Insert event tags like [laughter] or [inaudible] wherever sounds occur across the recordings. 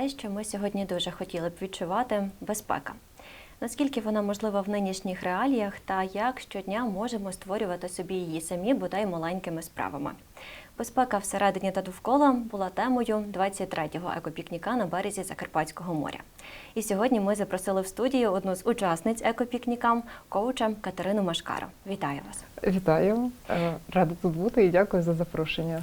те, що ми сьогодні дуже хотіли б відчувати безпека. Наскільки вона можлива в нинішніх реаліях, та як щодня можемо створювати собі її самі, бодай маленькими справами. Безпека всередині та довкола була темою 23-го екопікніка на березі Закарпатського моря. І сьогодні ми запросили в студію одну з учасниць екопікніка, коуча Катерину Машкару. Вітаю вас! Вітаю, Е, рада тут бути і дякую за запрошення.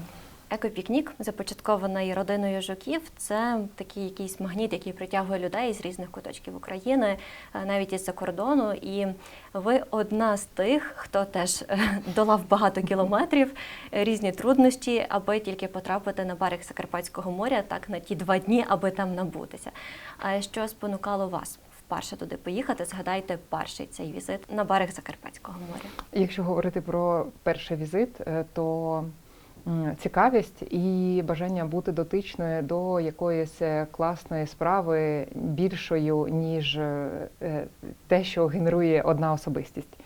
Екопікнік, започаткований родиною жуків, це такий якийсь магніт, який притягує людей з різних куточків України, е, навіть із-за кордону. І ви одна з тих, хто теж е, [laughs] долав багато кілометрів, різні труднощі, аби тільки потрапити на берег Закарпатського моря, так на ті два дні, аби там набутися. А що спонукало вас вперше туди поїхати? Згадайте перший цей візит на берег Закарпатського моря. Якщо говорити про перший візит, е, то цікавість і бажання бути дотичною до якоїсь е, класної справи більшою, ніж е, е, те, що генерує одна особистість.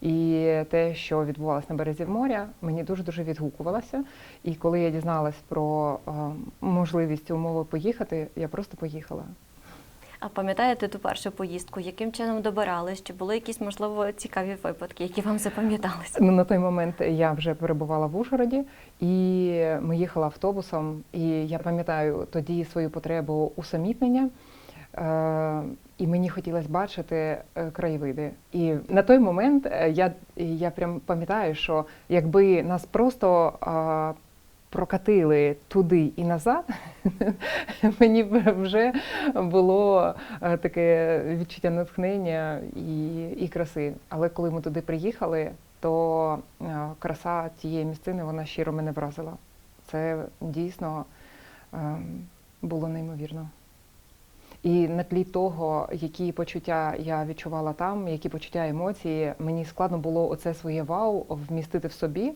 І те, що відбувалося на березі моря, мені дуже дуже відгукувалося. І коли я дізналась про е, можливість умови поїхати, я просто поїхала. А пам'ятаєте ту першу поїздку? Яким чином добирались? Чи були якісь можливо цікаві випадки, які вам запам'яталися? Ну, на той момент я вже перебувала в Ужгороді, і ми їхали автобусом. І я пам'ятаю тоді свою потребу усамітнення. Е, і мені хотілося бачити е, краєвиди. І на той момент е, я, я прям пам'ятаю, що якби нас просто прокатили туди і назад, [laughs] мені вже було е, таке відчуття натхнення і, і краси. Але коли ми туди приїхали, то е, краса тієї місцини вона щиро мене вразила. Це дійсно е, було неймовірно. І на тлі того, які почуття я відчувала там, які почуття емоції, мені складно було оце своє вау вмістити в собі.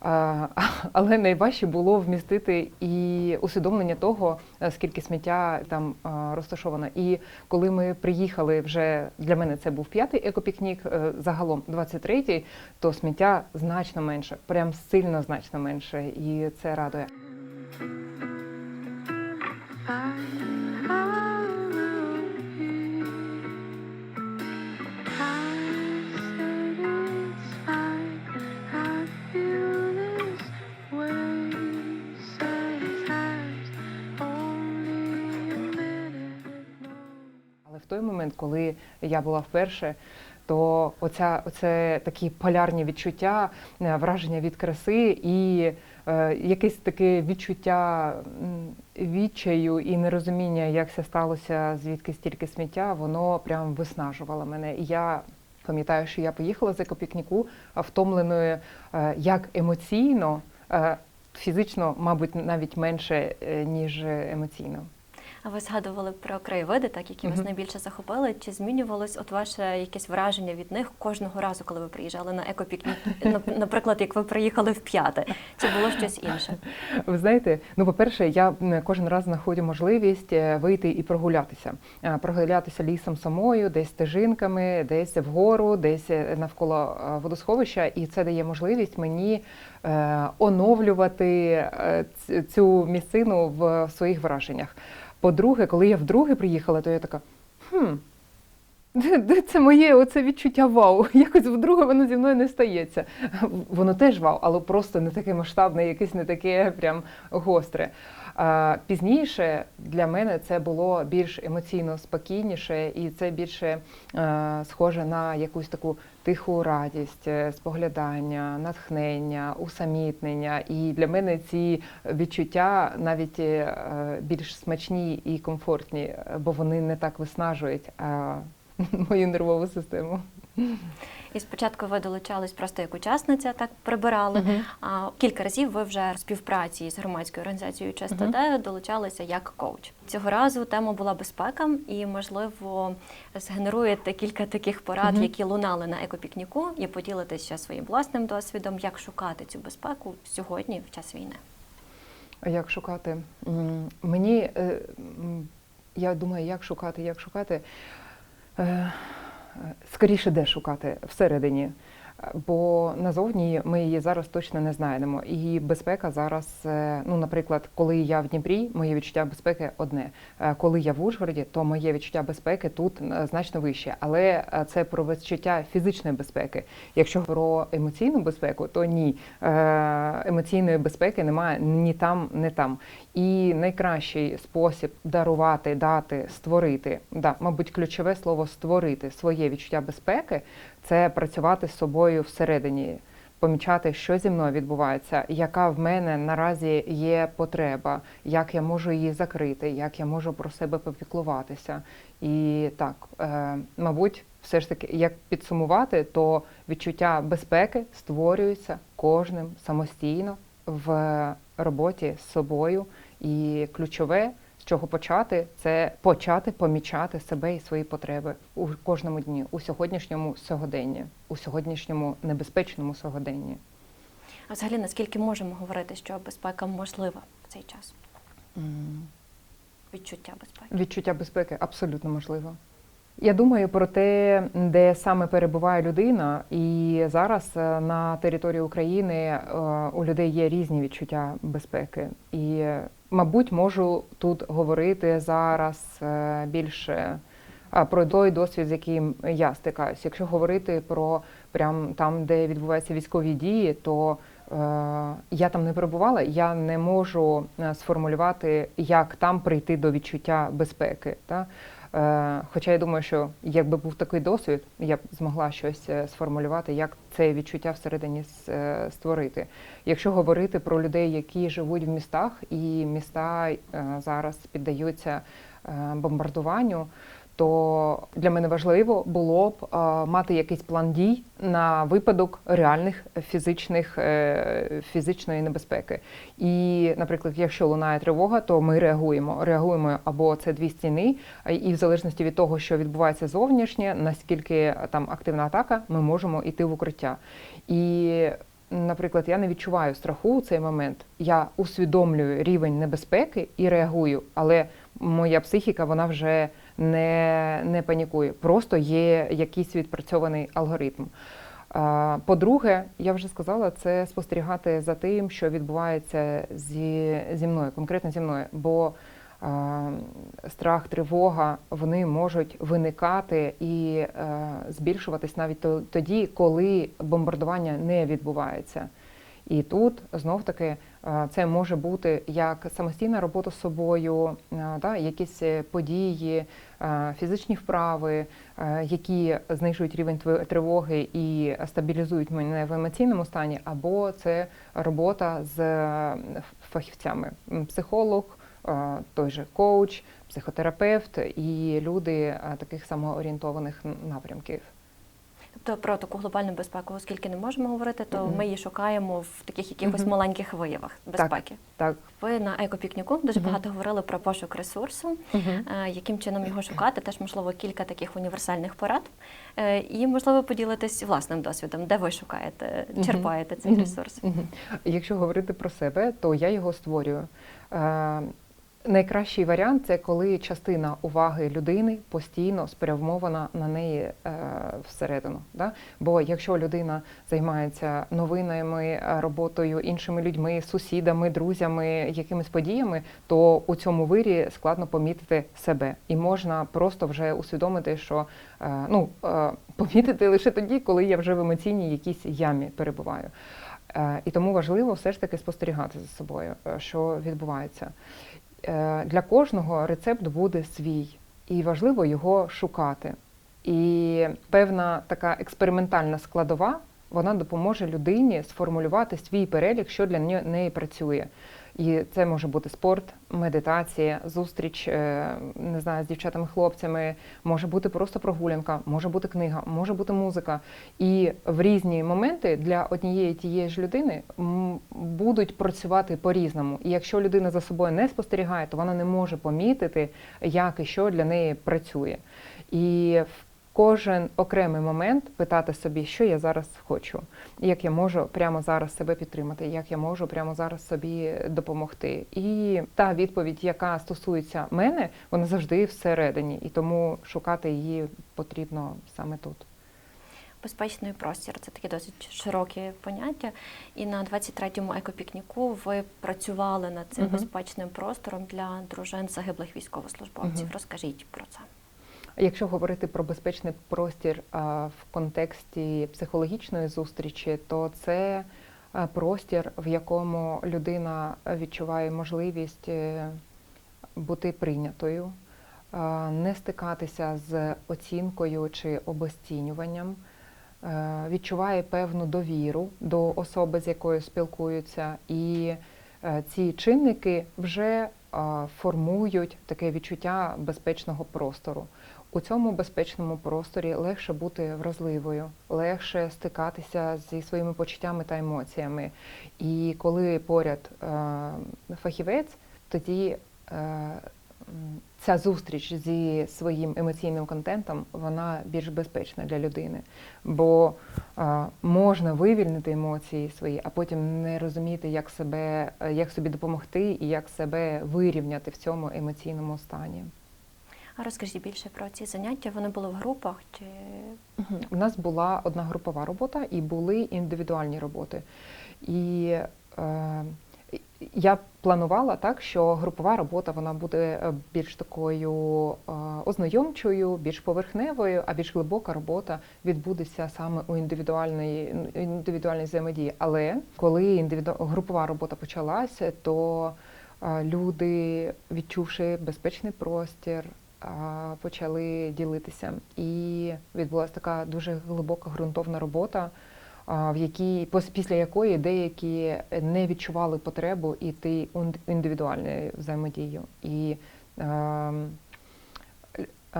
[laughs] Але найважче було вмістити і усвідомлення того, е, скільки сміття там а, розташовано. І коли ми приїхали вже для мене це був п'ятий екопікнік, е, загалом 23-й, то сміття значно менше, прям сильно значно менше, і це радує. Момент, коли я була вперше, то оця, оце такі полярні відчуття, е, враження від краси і е, якесь таке відчуття відчаю і нерозуміння, як це сталося, звідки стільки сміття, воно прям виснажувало мене. І я пам'ятаю, що я поїхала з екопікніку втомленою е, як емоційно, е, фізично, мабуть, навіть менше, е, ніж емоційно. А ви згадували про краєвиди, так які вас найбільше захопили? Чи змінювалось от ваше якесь враження від них кожного разу, коли ви приїжджали на екопікнік? [laughs] Наприклад, як ви приїхали в п'яте, чи було щось інше? Ви знаєте, ну по-перше, я кожен раз знаходжу можливість е, вийти і прогулятися. Е, Прогулятися лісом самою, десь стежинками, десь вгору, десь е, навколо водосховища, і це дає можливість мені оновлювати цю місцину в своїх враженнях. По-друге, коли я вдруге приїхала, то я така. Хм, де- це моє оце відчуття вау. [laughs] Якось вдруге воно зі мною не стається. Воно теж вау, але просто не таке масштабне, якесь не таке прям гостре. Пізніше для мене це було більш емоційно спокійніше, і це більше е, схоже на якусь таку тиху радість, е, споглядання, натхнення, усамітнення. І для мене ці відчуття навіть е, більш смачні і комфортні, бо вони не так виснажують [laughs] мою нервову систему. І спочатку ви долучались просто як учасниця, так прибирали. А кілька разів ви вже в співпраці з громадською організацією ЧСТД долучалися як коуч. Цього разу тема була безпека, і можливо згенеруєте кілька таких порад, Мгм. які лунали на екопікніку, і поділитесь ще своїм власним досвідом, як шукати цю безпеку сьогодні в час війни. Як шукати? Мені е, я думаю, як шукати, як шукати. Скоріше, де шукати? Всередині. Бо назовні ми її зараз точно не знайдемо. І безпека зараз, е, ну, наприклад, коли я в Дніпрі, моє відчуття безпеки одне. Е, Коли я в Ужгороді, то моє відчуття безпеки тут е, значно вище. Але це про відчуття фізичної безпеки. Якщо про емоційну безпеку, то ні. Емоційної безпеки немає ні там, ні там. І найкращий спосіб дарувати, дати, створити, да, мабуть, ключове слово створити своє відчуття безпеки це працювати з собою всередині, помічати, що зі мною відбувається, яка в мене наразі є потреба, як я можу її закрити, як я можу про себе попіклуватися. І так, е, мабуть, все ж таки, як підсумувати, то відчуття безпеки створюється кожним самостійно в роботі з собою. І ключове, чого почати, це почати помічати себе і свої потреби у кожному дні, у сьогоднішньому сьогоденні, у сьогоднішньому небезпечному сьогоденні. А взагалі, наскільки можемо говорити, що безпека можлива в цей час? Відчуття безпеки. Відчуття безпеки абсолютно можливо. Я думаю про те, де саме перебуває людина, і зараз е, на території України е, у людей є різні відчуття безпеки. І, мабуть, можу тут говорити зараз е, більше про той досвід, з яким я стикаюся. Якщо говорити про прям там, де відбуваються військові дії, то я там не перебувала, я не можу сформулювати, як там прийти до відчуття безпеки. Та? Е, Хоча я думаю, що якби був такий досвід, я б змогла щось е, сформулювати, як це відчуття всередині е, створити. Якщо говорити про людей, які живуть в містах, і міста зараз піддаються бомбардуванню, то для мене важливо було б е, мати якийсь план дій на випадок реальних фізичних е, фізичної небезпеки. І, наприклад, якщо лунає тривога, то ми реагуємо. Реагуємо або це дві стіни, і в залежності від того, що відбувається зовнішнє, наскільки там активна атака, ми можемо йти в укриття. І Наприклад, я не відчуваю страху у цей момент. Я усвідомлюю рівень небезпеки і реагую, але моя психіка вона вже не, не панікує. Просто є якийсь відпрацьований алгоритм. По-друге, я вже сказала, це спостерігати за тим, що відбувається зі, зі мною, конкретно зі мною. Бо страх, тривога вони можуть виникати і збільшуватись навіть то- тоді, коли бомбардування не відбувається. І тут знов таки це може бути як самостійна робота з собою, е, да, якісь е, події, е, фізичні вправи, е, які знижують рівень тривоги і стабілізують мене в емоційному стані, або це робота з е, фахівцями, психолог, е, той же коуч, психотерапевт і люди е, таких самоорієнтованих напрямків. Тобто про таку глобальну безпеку, оскільки не можемо говорити, то Мгм. ми її шукаємо в таких якихось Мгм. маленьких виявах безпеки. Так. Ви на екопікніку дуже Мгм. багато говорили про пошук ресурсу, е, яким чином його шукати, теж можливо кілька таких універсальних порад. Е, І можливо поділитись власним досвідом, де ви шукаєте, черпаєте цей Мгм. ресурс. Мгм. Якщо говорити про себе, то я його створюю. Найкращий варіант це коли частина уваги людини постійно спрямована на неї е, всередину. Да? Бо якщо людина займається новинами, е, роботою, іншими людьми, сусідами, друзями, якимись подіями, то у цьому вирі складно помітити себе. І можна просто вже усвідомити, що е, ну, е, помітити лише тоді, коли я вже в емоційній якійсь ямі перебуваю. Е, І тому важливо все ж таки спостерігати за собою, е, що відбувається. Е, Для кожного рецепт буде свій, і важливо його шукати. І певна така експериментальна складова вона допоможе людині сформулювати свій перелік, що для неї працює. І це може бути спорт, медитація, зустріч е, не знаю, з дівчатами, хлопцями, може бути просто прогулянка, може бути книга, може бути музика. І в різні моменти для однієї тієї ж людини будуть працювати по-різному. І якщо людина за собою не спостерігає, то вона не може помітити, як і що для неї працює. І в кожен окремий момент питати собі, що я зараз хочу, як я можу прямо зараз себе підтримати, як я можу прямо зараз собі допомогти. І та відповідь, яка стосується мене, вона завжди всередині, і тому шукати її потрібно саме тут. безпечний простір це таке досить широке поняття. І на 23-му екопікніку ви працювали над цим Мгм. безпечним простором для дружин загиблих військовослужбовців. Мгм. Розкажіть про це. Якщо говорити про безпечний простір в контексті психологічної зустрічі, то це простір, в якому людина відчуває можливість е, бути прийнятою, не стикатися з оцінкою чи обесцінюванням, е, відчуває певну довіру до особи, з якою спілкуються, і е, ці чинники вже формують таке відчуття безпечного простору. У цьому безпечному просторі легше бути вразливою, легше стикатися зі своїми почуттями та емоціями. І коли поряд е, фахівець, тоді е, ця зустріч зі своїм емоційним контентом вона більш безпечна для людини. Бо е, можна вивільнити емоції свої, а потім не розуміти, як себе, як собі допомогти і як себе вирівняти в цьому емоційному стані. Розкажіть більше про ці заняття. Вони були в групах чи. У нас була одна групова робота і були індивідуальні роботи. І е, я планувала так, що групова робота вона буде е, більш такою е, ознайомчою, більш поверхневою, а більш глибока робота відбудеться саме у індивідуальній індивідуальній взаємодії. Але коли індивіду... групова робота почалася, то е, люди, відчувши безпечний простір, почали ділитися. І відбулася така дуже глибока ґрунтовна робота, в якій після якої деякі не відчували потребу йти у ін- індивідуальну взаємодію. І ем,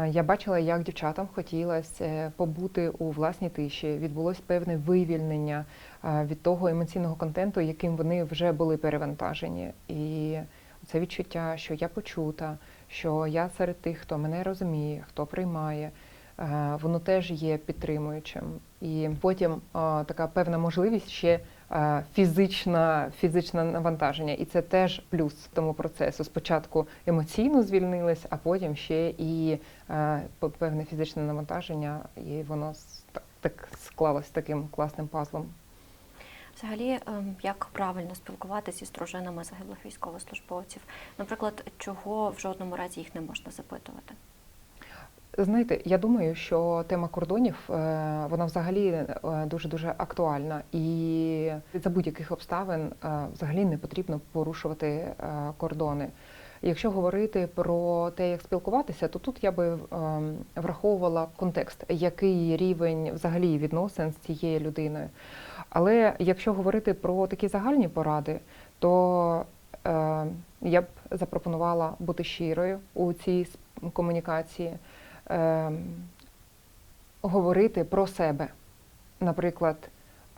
я бачила, як дівчатам хотілося побути у власній тиші. Відбулось певне вивільнення від того емоційного контенту, яким вони вже були перевантажені. І це відчуття, що я почута, що я серед тих, хто мене розуміє, хто приймає, е, воно теж є підтримуючим. І потім е, така певна можливість ще е, фізична, фізичне навантаження, і це теж плюс тому процесу. Спочатку емоційно звільнились, а потім ще і певне фізичне навантаження, і воно так склалось таким класним пазлом. Взагалі ем, як правильно спілкуватися із дружинами загиблих військовослужбовців? Наприклад, чого в жодному разі їх не можна запитувати? Знаєте, я думаю, що тема кордонів е, вона взагалі дуже дуже актуальна, і за будь-яких обставин е, взагалі не потрібно порушувати е, кордони. Якщо говорити про те, як спілкуватися, то тут я би ем, враховувала контекст, який рівень взагалі відносин з цією людиною. Але якщо говорити про такі загальні поради, то е, я б запропонувала бути щирою у цій комунікації, е, говорити про себе, наприклад,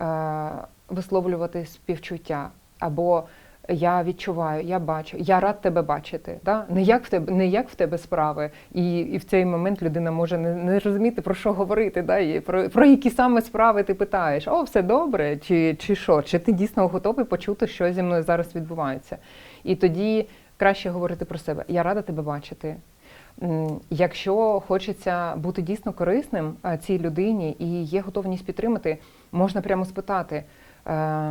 е, висловлювати співчуття або я відчуваю, я бачу, я рад тебе бачити. Да? Не, як в тебе, не як в тебе справи. І, і в цей момент людина може не, не розуміти, про що говорити, да? і про, про які саме справи ти питаєш. О, все добре, чи, чи що? Чи ти дійсно готовий почути, що зі мною зараз відбувається? І тоді краще говорити про себе. Я рада тебе бачити. Якщо хочеться бути дійсно корисним е, цій людині і є готовність підтримати, можна прямо спитати,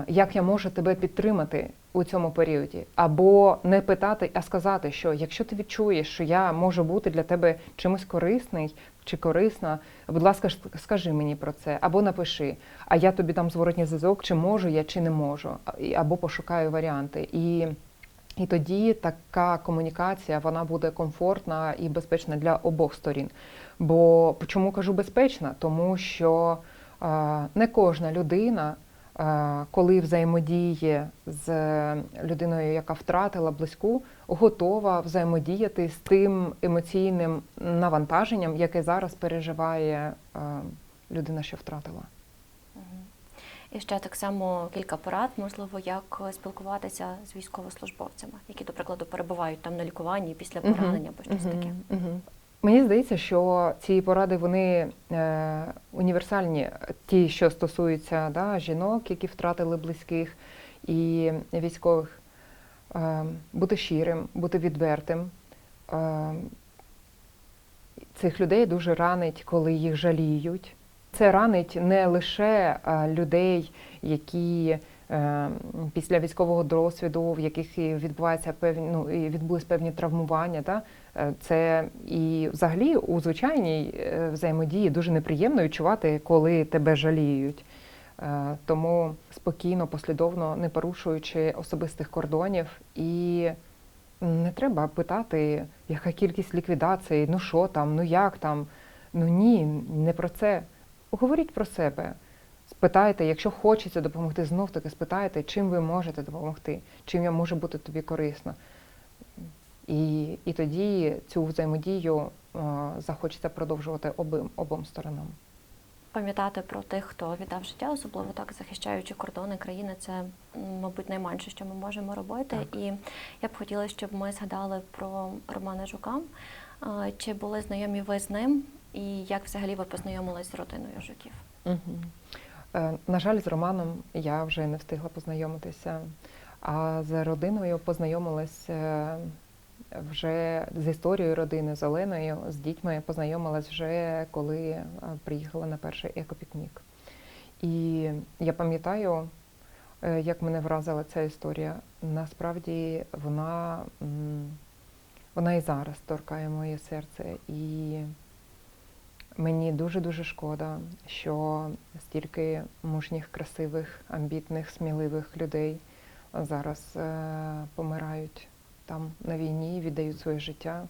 як я можу тебе підтримати у цьому періоді, або не питати, а сказати, що якщо ти відчуєш, що я можу бути для тебе чимось корисний чи корисна, будь ласка, скажи мені про це, або напиши, а я тобі дам зворотній зв'язок, чи можу я, чи не можу, або пошукаю варіанти. І і тоді така комунікація вона буде комфортна і безпечна для обох сторін. Бо чому кажу безпечна? Тому що е, не кожна людина, е, коли взаємодіє з людиною, яка втратила близьку, готова взаємодіяти з тим емоційним навантаженням, яке зараз переживає е, людина, що втратила. І ще так само кілька порад, можливо, як спілкуватися з військовослужбовцями, які, до прикладу, перебувають там на лікуванні після поранення або щось таке. Мені здається, що ці поради вони е, універсальні, ті, що стосуються да, жінок, які втратили близьких, і військових. Е, бути щирим, бути відвертим. Е, цих людей дуже ранить, коли їх жаліють, Це ранить не лише е, людей, які після військового досвіду, в яких і відбуваються певні ну, і відбулись певні травмування. Та? Е, Це і взагалі у звичайній е, взаємодії дуже неприємно відчувати, коли тебе жаліють. Е, Тому спокійно, послідовно, не порушуючи особистих кордонів, і не треба питати, яка кількість ліквідацій, ну що там, ну як там. Ну ні, не про це. Говоріть про себе. Спитайте, якщо хочеться допомогти, знов таки спитайте, чим ви можете допомогти, чим я можу бути тобі корисна. І, і тоді цю взаємодію е, захочеться продовжувати обом, обом сторонам. Пам'ятати про тих, хто віддав життя, особливо так захищаючи кордони країни, це, мабуть, найменше, що ми можемо робити. Так. І я б хотіла, щоб ми згадали про Романа Жука. Чи були знайомі ви з ним, і як взагалі ви познайомились з родиною Жуків? Угу. Е, на жаль, з Романом я вже не встигла познайомитися, а з родиною познайомилась е, вже з історією родини, з Оленою, з дітьми познайомилась вже коли е, приїхала на перший екопікнік. І я пам'ятаю, як мене вразила ця історія. Насправді вона, вона і зараз торкає моє серце. І Мені дуже-дуже шкода, що стільки мужніх, красивих, амбітних, сміливих людей зараз е, помирають там на війні, віддають своє життя.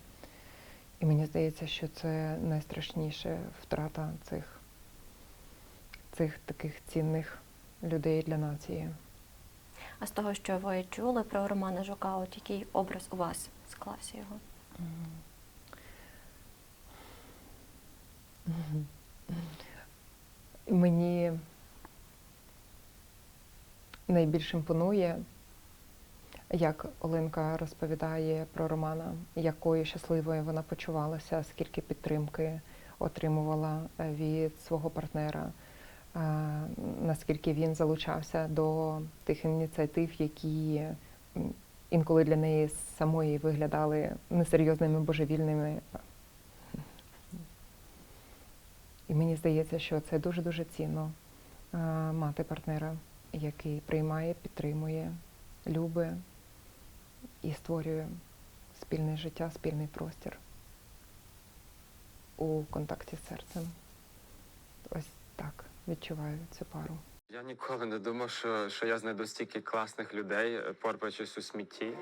І мені здається, що це найстрашніша втрата цих, цих таких цінних людей для нації. А з того, що ви чули про Романа Жука, от який образ у вас склався його? Мгм. Мені найбільш імпонує, як Оленка розповідає про Романа, якою щасливою вона почувалася, скільки підтримки отримувала е, від свого партнера, е, наскільки він залучався до тих ініціатив, які інколи для неї самої виглядали несерйозними божевільними. І мені здається, що це дуже-дуже цінно а, мати партнера, який приймає, підтримує, любить і створює спільне життя, спільний простір у контакті з серцем. Ось так відчуваю цю пару. Я ніколи не думав, що, що я знайду стільки класних людей, е, порпаючись у смітті.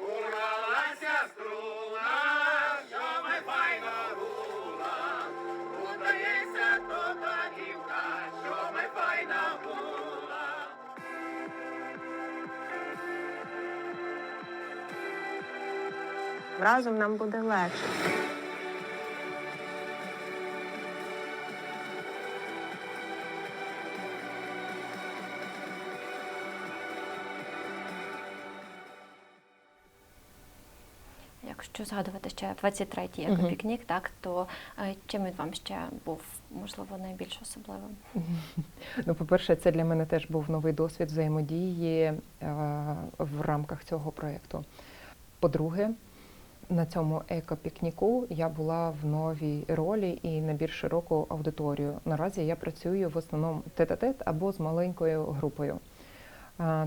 Разом нам буде легше. Якщо згадувати ще 23-й Мгм. екопікнік, так то е, чим він вам ще був можливо найбільш особливим? [laughs] Ну, по-перше, це для мене теж був новий досвід взаємодії е, в рамках цього проєкту. По-друге, на цьому екопікніку я була в новій ролі і на більш широку аудиторію. Наразі я працюю в основному тет-а-тет або з маленькою групою.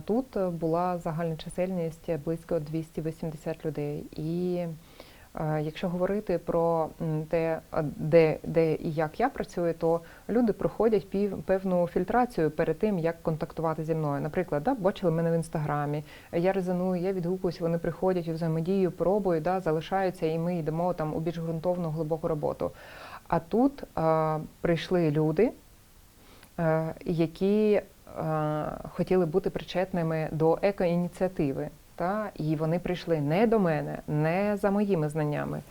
Тут була загальна чисельність близько 280 людей. І якщо говорити про те, де, де і як я працюю, то люди проходять пів, певну фільтрацію перед тим, як контактувати зі мною. Наприклад, да, бачили мене в інстаграмі, я резоную, я відгукуюсь, вони приходять у взаємодію, пробують, да, залишаються, і ми йдемо там у більш ґрунтовну, глибоку роботу. А тут е, прийшли люди, е, які е, хотіли бути причетними до екоініціативи. Та? І вони прийшли не до мене, не за моїми знаннями.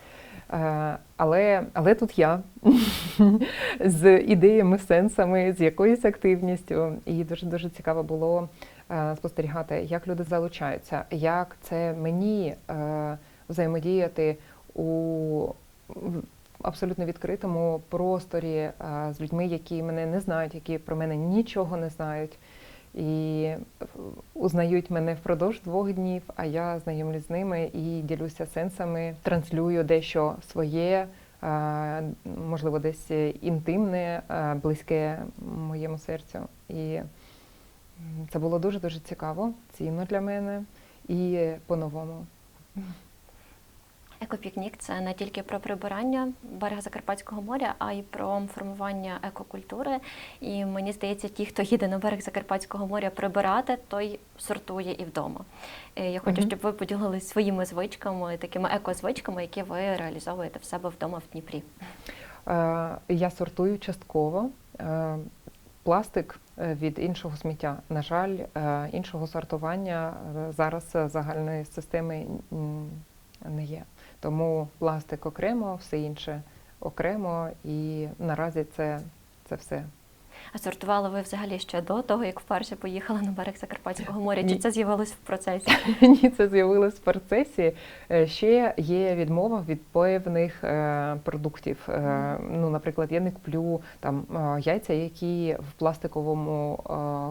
Е, Але, але тут я [laughs] з ідеями, сенсами, з якоюсь активністю. І дуже дуже цікаво було е, спостерігати, як люди залучаються, як це мені е, взаємодіяти у абсолютно відкритому просторі з людьми, які мене не знають, які про мене нічого не знають. І е, узнають мене впродовж двох днів, а я знайомлюсь з ними і ділюся сенсами, транслюю дещо своє е, можливо, десь інтимне, е, близьке моєму серцю. І це було дуже дуже цікаво, цінно для мене і по-новому. Екопікнік це не тільки про прибирання берега Закарпатського моря, а й про формування екокультури. І мені здається, ті, хто їде на берег Закарпатського моря прибирати, той сортує і вдома. Е, Я хочу, щоб ви поділились своїми звичками, такими екозвичками, які ви реалізовуєте в себе вдома в Дніпрі. Е, Я сортую частково. Е, Пластик від іншого сміття. На жаль, іншого сортування зараз загальної системи не є. Тому пластик окремо, все інше окремо, і наразі це, це все. А сортували ви взагалі ще до того, як вперше поїхали на берег Закарпатського моря? Чи це з'явилось в процесі? [laughs] Ні, це з'явилось в процесі. Е, Ще є відмова від певних е, продуктів. Е, Ну, наприклад, я не куплю там яйця, які в пластиковому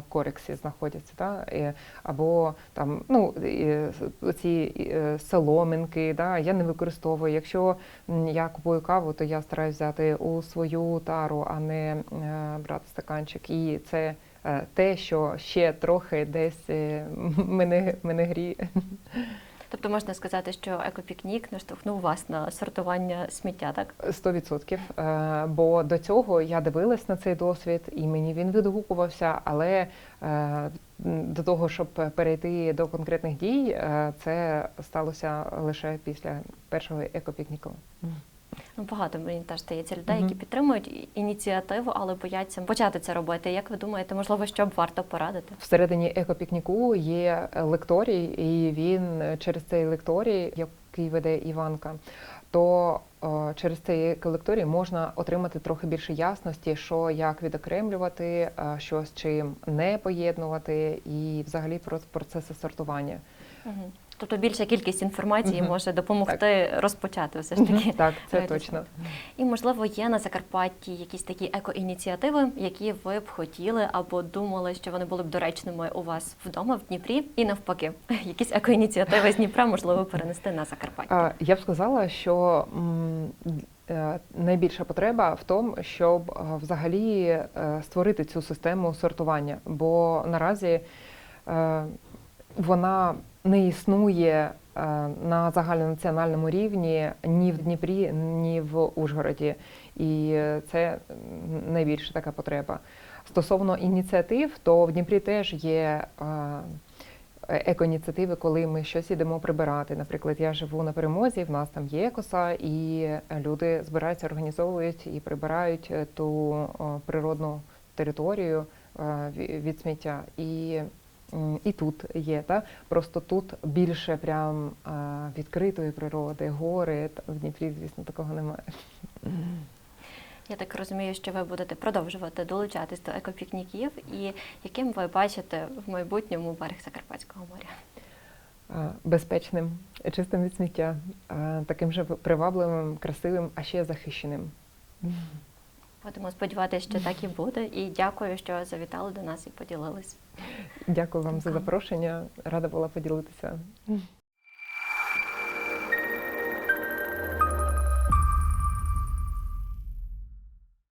корексі знаходяться, та? або там ну ці соломинки, да? я не використовую. Якщо я купую каву, то я стараюсь взяти у свою тару, а не брати стаканчик. І це е, те, що ще трохи десь е, [laughs] мене, мене гріє. Тобто можна сказати, що екопікнік наштовхнув вас на сортування сміття, так? 100%. Е, Бо до цього я дивилась на цей досвід, і мені він відгукувався, але до того, щоб перейти до конкретних дій, це сталося лише після першого екопікніку. Ну, багато мені теж стається людей, Мгм. які підтримують ініціативу, але бояться почати це робити. Як ви думаєте, можливо, що б варто порадити? Всередині екопікніку є лекторій, і він через цей лекторій, який веде Іванка, то е, через цей лекторій можна отримати трохи більше ясності, що як відокремлювати, е, що з чим не поєднувати, і взагалі про процеси сортування. Угу. Тобто більша кількість інформації Мгм. може допомогти розпочати все ж таки. Так, це реалізувати. точно. І можливо є на Закарпатті якісь такі екоініціативи, які ви б хотіли або думали, що вони були б доречними у вас вдома в Дніпрі, і навпаки, [laughs] якісь екоініціативи з Дніпра можливо перенести на Закарпаття. Я б сказала, що е, найбільша потреба в тому, щоб е, взагалі е, створити цю систему сортування, бо наразі вона не існує е, на загальнонаціональному рівні ні в Дніпрі, ні в Ужгороді. І це найбільша така потреба. Стосовно ініціатив, то в Дніпрі теж є. е, екоініціативи, коли ми щось ідемо прибирати. Наприклад, я живу на перемозі, в нас там є екоса, і люди збираються, організовують і прибирають е, ту природну територію від сміття. І, і тут є, та? просто тут більше прям відкритої природи, гори. Та В Дніпрі, звісно, такого немає. Я так розумію, що ви будете продовжувати долучатись до екопікніків, і яким ви бачите в майбутньому берег Закарпатського моря? Безпечним, чистим від сміття, таким же привабливим, красивим, а ще захищеним. Будемо сподіватися, що так і буде. І дякую, що завітали до нас і поділились. Дякую вам за запрошення. Рада була поділитися.